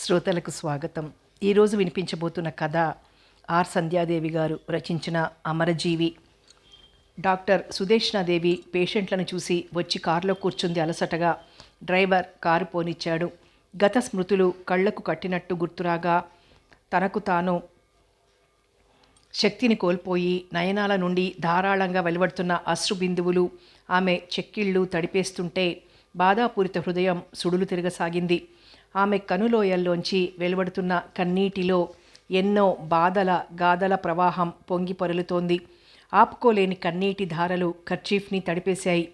శ్రోతలకు స్వాగతం. ఈరోజు వినిపించబోతున్న కథ ఆర్. సంధ్యాదేవి గారు రచించిన అమరజీవి. డాక్టర్ సుదేష్ణాదేవి పేషెంట్లను చూసి వచ్చి కారులో కూర్చుంది అలసటగా డ్రైవర్ కారు పోనిచ్చాడు. గత స్మృతులు కళ్ళకు కట్టినట్టు గుర్తురాగా తనకు తాను శక్తిని కోల్పోయి నయనాల నుండి ధారాళంగా వెలువడుతున్న అశ్రు బిందువులు ఆమె చెక్కిళ్ళు తడిపేస్తుంటే బాధాపూరిత హృదయం సుడులు తిరగసాగింది. ఆమె కనులోయల్లోంచి వెలువడుతున్న కన్నీటిలో ఎన్నో బాధల గాథల ప్రవాహం పొంగి పొరలుతోంది. ఆపుకోలేని కన్నీటి ధారలు కర్చీఫ్ని తడిపేశాయి.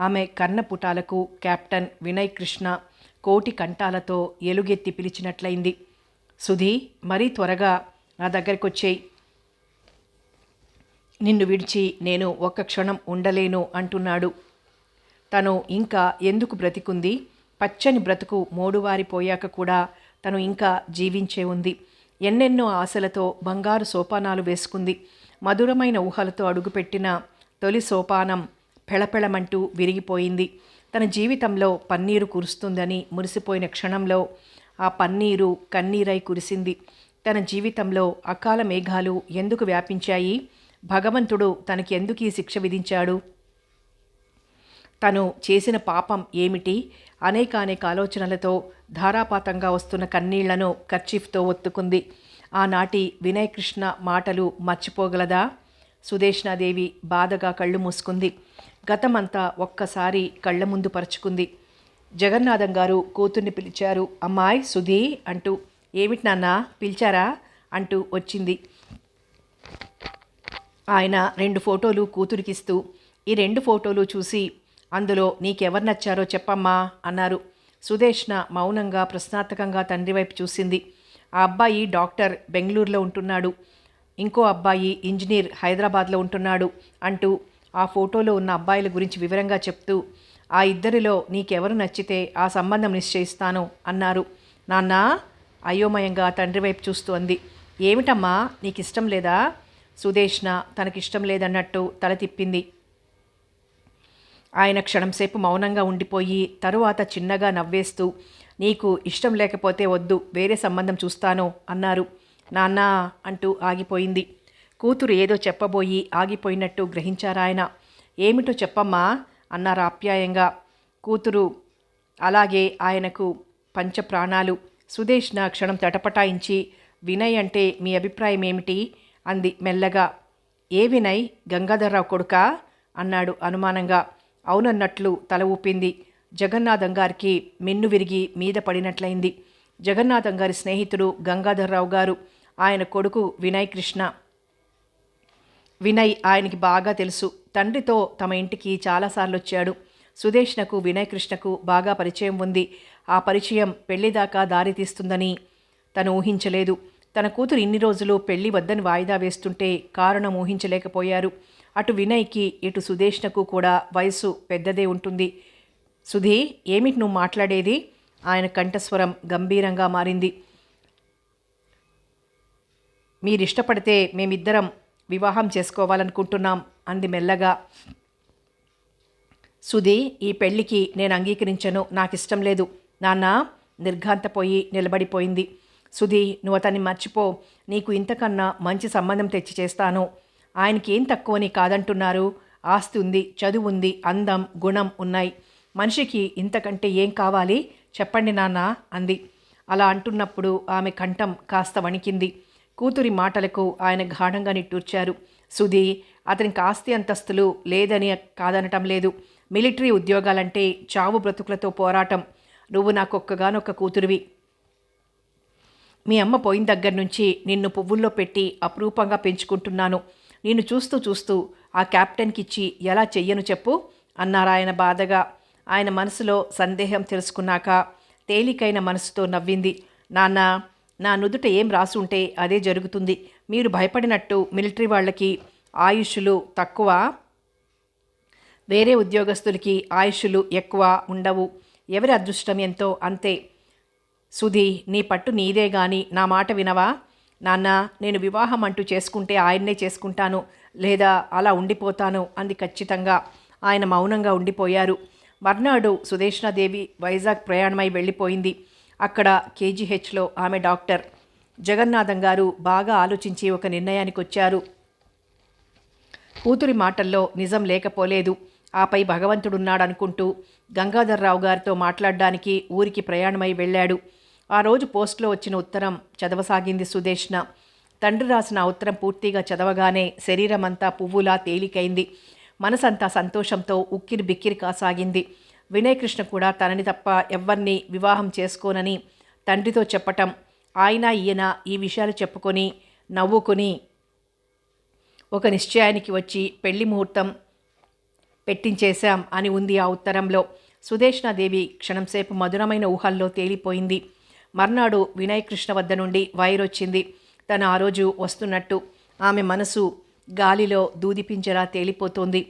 ఆమె కన్నపుటాలకు కెప్టెన్ వినయ్ కృష్ణ కోటి కంఠాలతో ఎలుగెత్తి పిలిచినట్లయింది. సుధీ మరీ త్వరగా నా దగ్గరికి వచ్చేయి నిన్ను విడిచి నేను ఒక్క క్షణం ఉండలేను అంటున్నాడు. తను ఇంకా ఎందుకు బ్రతికుంది? పచ్చని బ్రతుకు మోడువారిపోయాక కూడా తను ఇంకా జీవించే ఉంది. ఎన్నెన్నో ఆశలతో బంగారు సోపానాలు వేసుకుంది. మధురమైన ఊహలతో అడుగుపెట్టిన తొలి సోపానం పెళపెళమంటూ విరిగిపోయింది. తన జీవితంలో పన్నీరు కురుస్తుందని మురిసిపోయిన క్షణంలో ఆ పన్నీరు కన్నీరై కురిసింది. తన జీవితంలో అకాల మేఘాలు ఎందుకు వ్యాపించాయి? భగవంతుడు తనకి ఎందుకు ఈ శిక్ష విధించాడు? తను చేసిన పాపం ఏమిటి? అనేక అనేక ఆలోచనలతో ధారాపాతంగా వస్తున్న కన్నీళ్ళను కర్చీఫ్తో ఒత్తుకుంది. ఆనాటి వినయకృష్ణ మాటలు మర్చిపోగలదా? సుదేష్ణాదేవి బాధగా కళ్ళు మూసుకుంది. గతమంతా ఒక్కసారి కళ్ళ ముందు పరుచుకుంది. జగన్నాథం గారు కూతుర్ని పిలిచారు. అమ్మాయి సుధీ అంటూ. ఏమిటి నాన్న పిలిచారా? అంటూ వచ్చింది. ఆయన రెండు ఫోటోలు కూతురికిస్తూ ఈ రెండు ఫోటోలు చూసి అందులో నీకెవరు నచ్చారో చెప్పమ్మా అన్నారు. సుదేష్ణ మౌనంగా ప్రశ్నార్థకంగా తండ్రి వైపు చూసింది. ఆ అబ్బాయి డాక్టర్ బెంగళూరులో ఉంటున్నాడు. ఇంకో అబ్బాయి ఇంజనీర్ హైదరాబాద్లో ఉంటున్నాడు అంటూ ఆ ఫోటోలో ఉన్న అబ్బాయిల గురించి వివరంగా చెప్తూ ఆ ఇద్దరిలో నీకెవరు నచ్చితే ఆ సంబంధం నిశ్చయిస్తాను అన్నారు. నాన్న అయోమయంగా తండ్రి వైపు చూస్తూ అంది. ఏమిటమ్మా నీకు ఇష్టం లేదా? సుదేష్ణ తనకిష్టం లేదన్నట్టు తల తిప్పింది. ఆయన క్షణంసేపు మౌనంగా ఉండిపోయి తరువాత చిన్నగా నవ్వేస్తూ నీకు ఇష్టం లేకపోతే వద్దు వేరే సంబంధం చూస్తాను అన్నారు. నాన్న అంటూ ఆగిపోయింది. కూతురు ఏదో చెప్పబోయి ఆగిపోయినట్టు గ్రహించారాయన ఏమిటో చెప్పమ్మా అన్నారు ఆప్యాయంగా. కూతురు అలాగే ఆయనకు పంచప్రాణాలు. సుదేష్ణ క్షణం తటపటాయించి వినయ్ అంటే మీ అభిప్రాయం ఏమిటి? అంది మెల్లగా. ఏ వినయ్? గంగాధర్రావు కొడుకా? అన్నాడు అనుమానంగా. అవునన్నట్లు తల ఊపింది. జగన్నాథంగారికి మిన్ను విరిగి మీద పడినట్లయింది. జగన్నాథం గారి స్నేహితుడు గంగాధర్రావు గారు ఆయన కొడుకు వినయ్ కృష్ణ. వినయ్ ఆయనకి బాగా తెలుసు. తండ్రితో తమ ఇంటికి చాలాసార్లు వచ్చాడు సుదేష్నకు వినయ్ కృష్ణకు బాగా పరిచయం ఉంది. ఆ పరిచయం పెళ్ళిదాకా దారితీస్తుందని తను ఊహించలేదు. తన కూతురు ఇన్ని రోజులు పెళ్ళి వద్దని వాయిదా వేస్తుంటే కారణం ఊహించలేకపోయారు. అటు వినయ్కి ఇటు సుదేష్ణకు కూడా వయసు పెద్దదే ఉంటుంది. సుధీ ఏమిటి నువ్వు మాట్లాడేది? ఆయన కంఠస్వరం గంభీరంగా మారింది. మీరిష్టపడితే మేమిద్దరం వివాహం చేసుకోవాలనుకుంటున్నాం అంది మెల్లగా. సుధీ ఈ పెళ్ళికి నేను అంగీకరించను నాకు ఇష్టం లేదు. నాన్న నిర్ఘాంతపోయి నిలబడిపోయింది. సుధీ నువ్వు అతన్ని మర్చిపో. నీకు ఇంతకన్నా మంచి సంబంధం తెచ్చి చేస్తాను. ఆయనకి ఏం తక్కువని కాదంటున్నారు. ఆస్తి ఉంది చదువు ఉంది అందం గుణం ఉన్నాయి. మనిషికి ఇంతకంటే ఏం కావాలి? చెప్పండి నాన్న అంది. అలా అంటున్నప్పుడు ఆమె కంఠం కాస్త వణికింది. కూతురి మాటలకు ఆయన గాఢంగా నిట్టూర్చారు. సుధీ అతనికి ఆస్తి అంతస్తులు లేదని కాదనటం లేదు. మిలిటరీ ఉద్యోగాలంటే చావు బ్రతుకులతో పోరాటం. నువ్వు నాకొక్కగానొక్క కూతురివి. మీ అమ్మ పోయిన దగ్గర నుంచి నిన్ను పువ్వుల్లో పెట్టి అపురూపంగా పెంచుకుంటున్నాను. నేను చూస్తూ చూస్తూ ఆ క్యాప్టెన్కి ఇచ్చి ఎలా చెయ్యను చెప్పు అన్నారాయన బాధగా. ఆయన మనసులో సందేహం తెలుసుకున్నాక తేలికైన మనసుతో నవ్వింది. నాన్న నా నుదుట ఏం రాసుంటే అదే జరుగుతుంది. మీరు భయపడినట్టు మిలిటరీ వాళ్ళకి ఆయుష్లు తక్కువ వేరే ఉద్యోగస్తులకి ఆయుష్లు ఎక్కువ ఉండవు. ఎవరి అదృష్టం ఎంతో అంతే. సుధీ నీ పట్టు నీదే గాని నా మాట వినవా? నాన్న నేను వివాహం అంటూ చేసుకుంటే ఆయన్నే చేసుకుంటాను లేదా అలా ఉండిపోతాను అంది ఖచ్చితంగా. ఆయన మౌనంగా ఉండిపోయారు. మర్నాడు సుదేష్ణాదేవి వైజాగ్ ప్రయాణమై వెళ్ళిపోయింది. అక్కడ కేజీహెచ్లో ఆమె డాక్టర్. జగన్నాథం గారు బాగా ఆలోచించి ఒక నిర్ణయానికి వచ్చారు కూతురి మాటల్లో నిజం లేకపోలేదు. ఆపై భగవంతుడున్నాడనుకుంటూ గంగాధర్రావు గారితో మాట్లాడడానికి ఊరికి ప్రయాణమై వెళ్ళాడు. ఆ రోజు పోస్ట్లో వచ్చిన ఉత్తరం చదవసాగింది సుదేష్ణ. తండ్రి రాసిన ఉత్తరం పూర్తిగా చదవగానే శరీరమంతా పువ్వులా తేలికైంది. మనసంతా సంతోషంతో ఉక్కిరి బిక్కిరి కాసాగింది. వినయకృష్ణ కూడా తనని తప్ప ఎవ్వరిని వివాహం చేసుకోనని తండ్రితో చెప్పటం ఆయన ఈయన ఈ విషయాలు చెప్పుకొని నవ్వుకొని ఒక నిశ్చయానికి వచ్చి పెళ్ళి ముహూర్తం పెట్టించేశాం అని ఉంది ఆ ఉత్తరంలో. సుదేష్ణాదేవి క్షణంసేపు మధురమైన ఊహల్లో తేలిపోయింది. మర్నాడు వినయ్ కృష్ణ వద్ద నుండి వైర్ వచ్చింది. తను ఆ రోజు వస్తున్నట్టు ఆమె మనసు గాలిలో దూదిపించరా తేలిపోతోంది.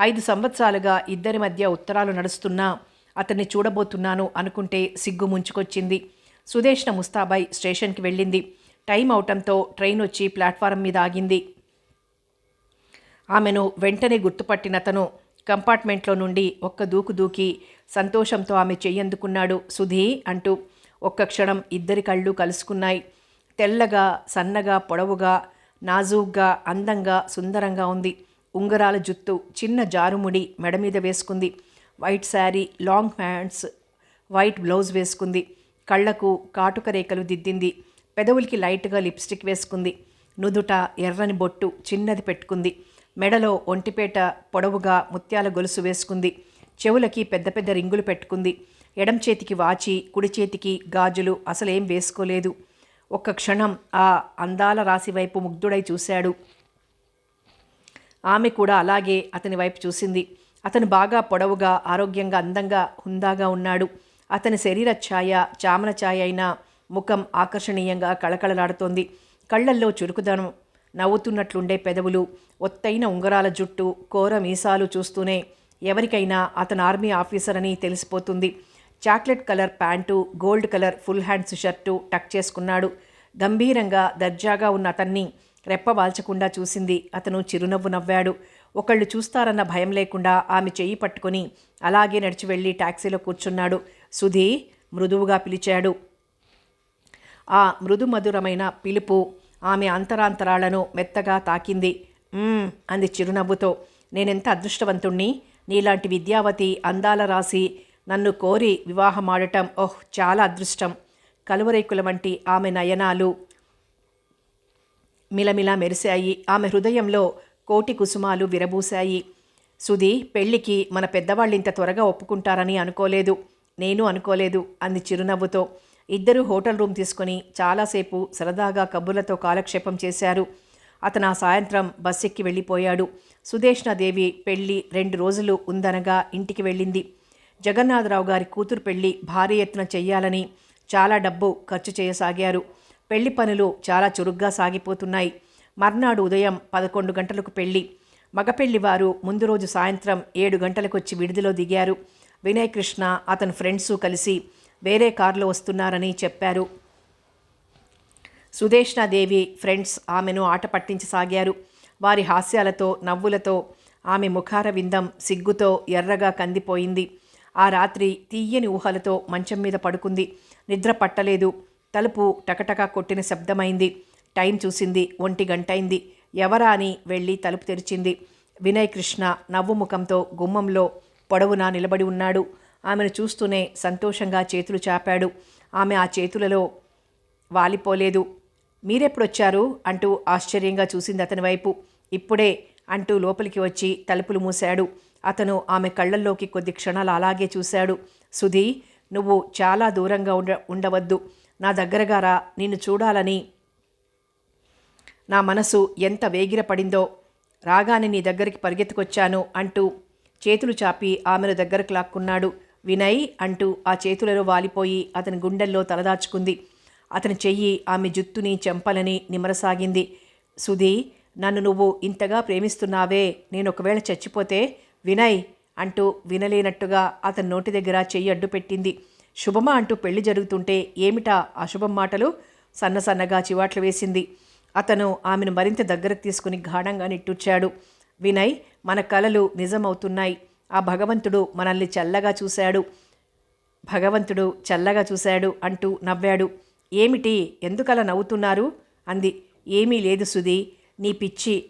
ఐదు సంవత్సరాలుగా ఇద్దరి మధ్య ఉత్తరాలు నడుస్తున్నా అతన్ని చూడబోతున్నాను అనుకుంటే సిగ్గు ముంచుకొచ్చింది. సుదేష్ణ ముస్తాబాయ్ స్టేషన్కి వెళ్ళింది. టైం అవటంతో ట్రైన్ వచ్చి ప్లాట్ఫారం మీద ఆగింది. ఆమెను వెంటనే గుర్తుపట్టిన అతను కంపార్ట్మెంట్లో నుండి ఒక్క దూకు దూకి సంతోషంతో ఆమె చెయ్యందుకున్నాడు సుధీ అంటూ ఒక్క క్షణం ఇద్దరి కళ్ళు కలుసుకున్నాయి. తెల్లగా సన్నగా పొడవుగా నాజూగ్గా అందంగా సుందరంగా ఉంది. ఉంగరాల జుత్తు చిన్న జారుముడి మెడ మీద వేసుకుంది. White sari long pants white blouse వేసుకుంది. కళ్ళకు కాటుక రేఖలు దిద్దింది. పెదవులకి లైట్గా లిప్స్టిక్ వేసుకుంది. నుదుట ఎర్రని బొట్టు చిన్నది పెట్టుకుంది. మెడలో ఒంటిపేట పొడవుగా ముత్యాల గొలుసు వేసుకుంది. చెవులకి పెద్ద పెద్ద రింగులు పెట్టుకుంది. ఎడం చేతికి వాచి కుడి చేతికి గాజులు అసలేం వేసుకోలేదు. ఒక్క క్షణం ఆ అందాల రాశి వైపు ముగ్ధుడై చూశాడు. ఆమె కూడా అలాగే అతని వైపు చూసింది. అతను బాగా పొడవుగా ఆరోగ్యంగా అందంగా హుందాగా ఉన్నాడు. అతని శరీర ఛాయ చామన ఛాయ అయిన ముఖం ఆకర్షణీయంగా కళకళలాడుతోంది. కళ్ళల్లో చురుకుదనం నవ్వుతున్నట్లుండే పెదవులు ఒత్తైన ఉంగరాల జుట్టు కోర మీసాలు చూస్తూనే ఎవరికైనా అతను ఆర్మీ ఆఫీసర్ అని తెలిసిపోతుంది. Chocolate colour pant gold colour full hands shirt tuck చేసుకున్నాడు. గంభీరంగా దర్జాగా ఉన్న అతన్ని రెప్పవాల్చకుండా చూసింది. అతను చిరునవ్వు నవ్వాడు. ఒకళ్ళు చూస్తారన్న భయం లేకుండా ఆమె చెయ్యి పట్టుకొని అలాగే నడిచి వెళ్ళి టాక్సీలో కూర్చున్నాడు. సుధీ మృదువుగా పిలిచాడు. ఆ మృదు మధురమైన పిలుపు ఆమె అంతరాంతరాలను మెత్తగా తాకింది. అంది చిరునవ్వుతో. నేనెంత అదృష్టవంతుణ్ణి? నీలాంటి విద్యావతి అందాల రాసి నన్ను కోరి వివాహమాడటం ఓహ్ చాలా అదృష్టం. కలువరేకుల వంటి ఆమె నయనాలు మిలమిలా మెరిశాయి. ఆమె హృదయంలో కోటి కుసుమాలు విరబూశాయి. సుధి పెళ్ళికి మన పెద్దవాళ్ళు ఇంత త్వరగా ఒప్పుకుంటారని అనుకోలేదు. నేను అనుకోలేదు అంది చిరునవ్వుతో. ఇద్దరూ హోటల్ రూమ్ తీసుకుని చాలాసేపు సరదాగా కబుర్లతో కాలక్షేపం చేశారు. అతను ఆ సాయంత్రం బస్సెక్కి ఎక్కి వెళ్ళిపోయాడు. సుదేష్ణదేవి పెళ్ళి రెండు రోజులు ఉందనగా ఇంటికి వెళ్ళింది. జగన్నాథరావు గారి కూతురు పెళ్ళి భారీ ఎత్తున చెయ్యాలని చాలా డబ్బు ఖర్చు చేయసాగారు. పెళ్ళి పనులు చాలా చురుగ్గా సాగిపోతున్నాయి. మర్నాడు ఉదయం పదకొండు గంటలకు పెళ్ళి. మగపెళ్ళి వారు ముందు రోజు సాయంత్రం ఏడు గంటలకు వచ్చి విడిదిలో దిగారు. వినయ్ కృష్ణ అతని ఫ్రెండ్స్ కలిసి వేరే కారులో వస్తున్నారని చెప్పారు. సుదేష్ణాదేవి ఫ్రెండ్స్ ఆమెను ఆట పట్టించసాగారు వారి హాస్యాలతో నవ్వులతో ఆమె ముఖార విందం సిగ్గుతో ఎర్రగా కందిపోయింది. ఆ రాత్రి తీయని ఊహలతో మంచం మీద పడుకుంది. నిద్ర పట్టలేదు. తలుపు టకటకా కొట్టిన శబ్దమైంది. టైం చూసింది. ఒంటి గంటైంది. ఎవరా అని వెళ్ళి తలుపు తెరిచింది. వినయ్ కృష్ణ నవ్వు ముఖంతో గుమ్మంలో పొడవునా నిలబడి ఉన్నాడు. ఆమెను చూస్తూనే సంతోషంగా చేతులు చాపాడు. ఆమె ఆ చేతులలో వాలిపోలేదు. మీరెప్పుడొచ్చారు? అంటూ ఆశ్చర్యంగా చూసింది అతని వైపు. ఇప్పుడే అంటూ లోపలికి వచ్చి తలుపులు మూశాడు. అతను ఆమె కళ్ళల్లోకి కొద్ది క్షణాలు అలాగే చూశాడు. సుధీ నువ్వు చాలా దూరంగా ఉండ ఉండవద్దు. నా దగ్గరగా రా. నిన్ను చూడాలని నా మనసు ఎంత వేగిరపడిందో. రాగానే నీ దగ్గరికి పరిగెత్తుకొచ్చాను అంటూ చేతులు చాపి ఆమెను దగ్గరకు లాక్కున్నాడు. వినయ్ అంటూ ఆ చేతులలో వాలిపోయి అతని గుండెల్లో తలదాచుకుంది. అతని చెయ్యి ఆమె జుత్తుని చెంపలని నిమరసాగింది సుధీ నన్ను నువ్వు ఇంతగా ప్రేమిస్తున్నావే. నేను ఒకవేళ చచ్చిపోతే వినయ్ అంటూ వినలేనట్టుగా అతని నోటి దగ్గర చెయ్యి అడ్డు పెట్టింది. శుభమ అంటూ పెళ్ళి జరుగుతుంటే ఏమిటా అశుభం మాటలు? సన్న సన్నగా చివాట్లు వేసింది. అతను ఆమెను మరింత దగ్గరకు తీసుకుని గాఢంగా నిట్టూర్చాడు. వినయ్ మన కలలు నిజమవుతున్నాయి. ఆ భగవంతుడు మనల్ని చల్లగా చూశాడు. భగవంతుడు చల్లగా చూశాడు అంటూ నవ్వాడు. ఏమిటి? ఎందుకలా నవ్వుతున్నారు? అంది. ఏమీ లేదు సుధీ. నీ పిచ్చి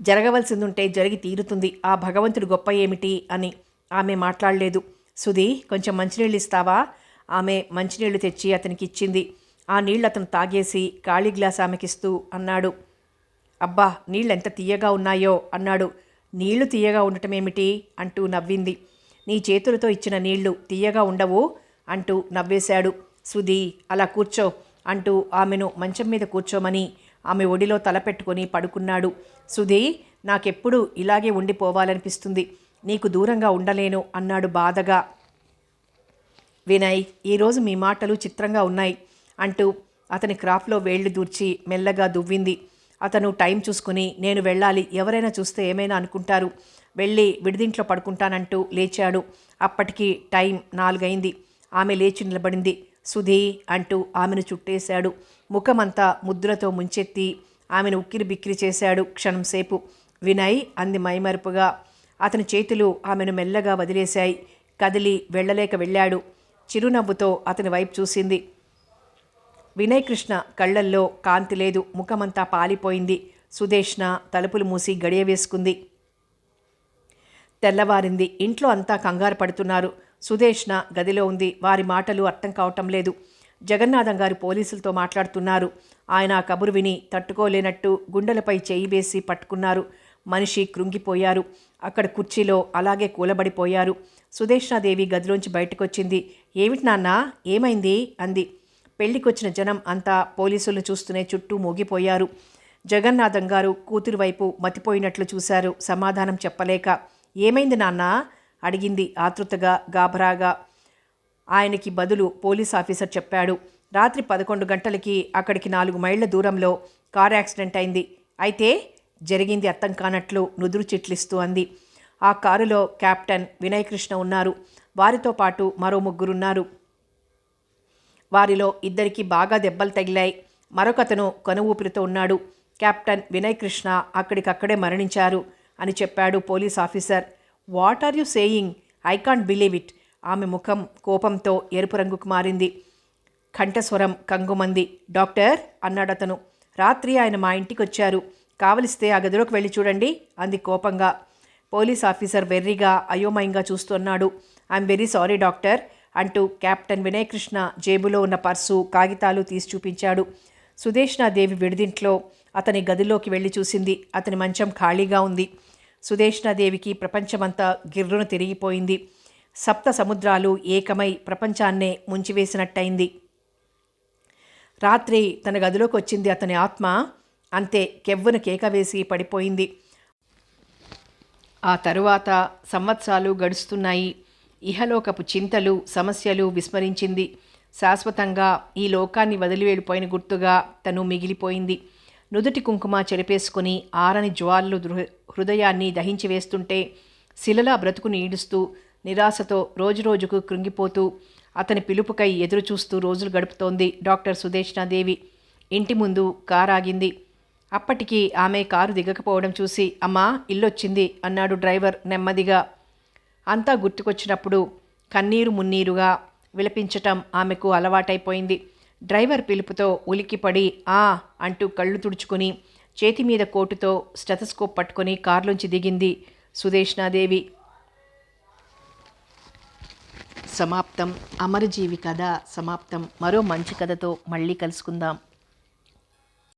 జరగవలసిందుంటే జరిగి తీరుతుంది. ఆ భగవంతుడు గొప్ప ఏమిటి? అని ఆమె మాట్లాడలేదు. సుధీ కొంచెం మంచినీళ్ళు ఇస్తావా? ఆమె మంచినీళ్ళు తెచ్చి అతనికి ఇచ్చింది. ఆ నీళ్ళు అతను తాగేసి ఖాళీ గ్లాస్ ఆమెకిస్తూ అన్నాడు. అబ్బా నీళ్ళు ఎంత తీయగా ఉన్నాయో అన్నాడు. నీళ్ళు తీయగా ఉండటమేమిటి? అంటూ నవ్వింది. నీ చేతులతో ఇచ్చిన నీళ్ళు తీయగా ఉండవు అంటూ నవ్వేశాడు. సుధీ అలా కూర్చో అంటూ ఆమెను మంచం మీద కూర్చోమని ఆమె ఒడిలో తలపెట్టుకొని పడుకున్నాడు. సుధీ నాకెప్పుడు ఇలాగే ఉండిపోవాలనిపిస్తుంది. నీకు దూరంగా ఉండలేను అన్నాడు బాధగా. వినయ్ ఈరోజు మీ మాటలు చిత్రంగా ఉన్నాయి అంటూ అతని క్రాఫ్లో వేళ్ళు దూర్చి మెల్లగా దువ్వింది. అతను టైం చూసుకుని నేను వెళ్ళాలి. ఎవరైనా చూస్తే ఏమైనా అనుకుంటారు. వెళ్ళి విడిదింట్లో పడుకుంటానంటూ లేచాడు. అప్పటికి టైం నాలుగైంది. ఆమె లేచి నిలబడింది. సుధీ అంటూ ఆమెను చుట్టేశాడు. ముఖమంతా ముద్రతో ముంచెత్తి ఆమెను ఉక్కిరి బిక్కిరి చేశాడు క్షణంసేపు వినయ్ అంది మైమరుపుగా. అతని చేతులు ఆమెను మెల్లగా వదిలేశాయి. కదిలి వెళ్ళలేక వెళ్ళాడు. చిరునవ్వుతో అతని వైపు చూసింది. వినయ్ కృష్ణ కళ్ళల్లో కాంతి లేదు. ముఖమంతా పాలిపోయింది. సుదేష్ణ తలుపులు మూసి గడియ వేసుకుంది. తెల్లవారింది. ఇంట్లో అంతా కంగారు పడుతున్నారు. సుదేష్ణ గదిలో ఉంది. వారి మాటలు అర్థం కావటం లేదు. జగన్నాథం గారు పోలీసులతో మాట్లాడుతున్నారు. ఆయన ఆ కబురు విని తట్టుకోలేనట్టు గుండెలపై చేయి వేసి పట్టుకున్నారు. మనిషి కృంగిపోయారు. అక్కడ కుర్చీలో అలాగే కూలబడిపోయారు. సుదేష్ణాదేవి గదిలోంచి బయటకొచ్చింది. ఏమిటి నాన్న? ఏమైంది? అంది. పెళ్ళికొచ్చిన జనం అంతా పోలీసులను చూస్తూనే చుట్టూ మోగిపోయారు. జగన్నాథం గారు కూతురు వైపు మతిపోయినట్లు చూశారు. సమాధానం చెప్పలేక ఏమైంది నాన్నా? అడిగింది ఆతృతగా గాభరాగా. ఆయనకి బదులు పోలీస్ ఆఫీసర్ చెప్పాడు. రాత్రి పదకొండు గంటలకి అక్కడికి నాలుగు మైళ్ళ దూరంలో కార్ యాక్సిడెంట్ అయింది. అయితే జరిగింది అర్థం కానట్లు నుదురు చిట్లిస్తూ అంది. ఆ కారులో కెప్టెన్ వినయ్ కృష్ణ ఉన్నారు. వారితో పాటు మరో ముగ్గురున్నారు. వారిలో ఇద్దరికి బాగా దెబ్బలు తగిలాయి. మరొకతను కను ఊపిరితో ఉన్నాడు. కెప్టెన్ వినయ్ కృష్ణ అక్కడికక్కడే మరణించారు అని చెప్పాడు police officer. What are you saying? I can't believe it. ఆమె ముఖం కోపంతో ఎరుపు రంగుకు మారింది. కంఠస్వరం కంగుమంది. డాక్టర్ అన్నాడు అతను. రాత్రి ఆయన మా ఇంటికి వచ్చారు కావలిస్తే ఆ గదిలోకి వెళ్ళి చూడండి అంది కోపంగా. పోలీస్ ఆఫీసర్ వెర్రిగా అయోమయంగా చూస్తున్నాడు. ఐఎమ్ వెరీ సారీ డాక్టర్ అంటూ కెప్టెన్ వినయకృష్ణ జేబులో ఉన్న పర్సు కాగితాలు తీసి చూపించాడు. సుదేష్ణాదేవి విడిదింట్లో అతని గదిలోకి వెళ్ళి చూసింది. అతని మంచం ఖాళీగా ఉంది. సుదేష్ణాదేవికి ప్రపంచమంతా గిర్రును తిరిగిపోయింది. సప్త సముద్రాలు ఏకమై ప్రపంచాన్నే ముంచివేసినట్టయింది. రాత్రి తన గదిలోకి వచ్చింది అతని ఆత్మ. అంతే కెవ్వున కేక వేసి పడిపోయింది. ఆ తరువాత సంవత్సరాలు గడుస్తున్నాయి. ఇహలోకపు చింతలు సమస్యలు విస్మరించింది. శాశ్వతంగా ఈ లోకాన్ని వదిలి వెళ్ళిపోయిన గుర్తుగా తను మిగిలిపోయింది. నుదుటి కుంకుమ చెరిపేసుకుని ఆరని జ్వాలలు దృహ- హృదయాన్ని దహించి వేస్తుంటే శిలలా బ్రతుకుని ఈడుస్తూ నిరాశతో రోజురోజుకు కృంగిపోతూ అతని పిలుపుకై ఎదురుచూస్తూ రోజులు గడుపుతోంది డాక్టర్ సుదేష్ణాదేవి. ఇంటి ముందు కారు ఆగింది అప్పటికి ఆమె కారు దిగకపోవడం చూసి అమ్మా ఇల్లొచ్చింది అన్నాడు డ్రైవర్ నెమ్మదిగా. అంతా గుర్తుకొచ్చినప్పుడు కన్నీరు మున్నీరుగా విలపించటం ఆమెకు అలవాటైపోయింది. డ్రైవర్ పిలుపుతో ఉలిక్కిపడి ఆ అంటూ కళ్ళు తుడుచుకుని చేతి మీద కోటుతో స్టెథస్కోప్ పట్టుకొని కారులోంచి దిగింది సుదేష్ణాదేవి. సమాప్తం. అమరజీవి కథ సమాప్తం. మరో మంచి కథతో మళ్ళీ కలుసుకుందాం.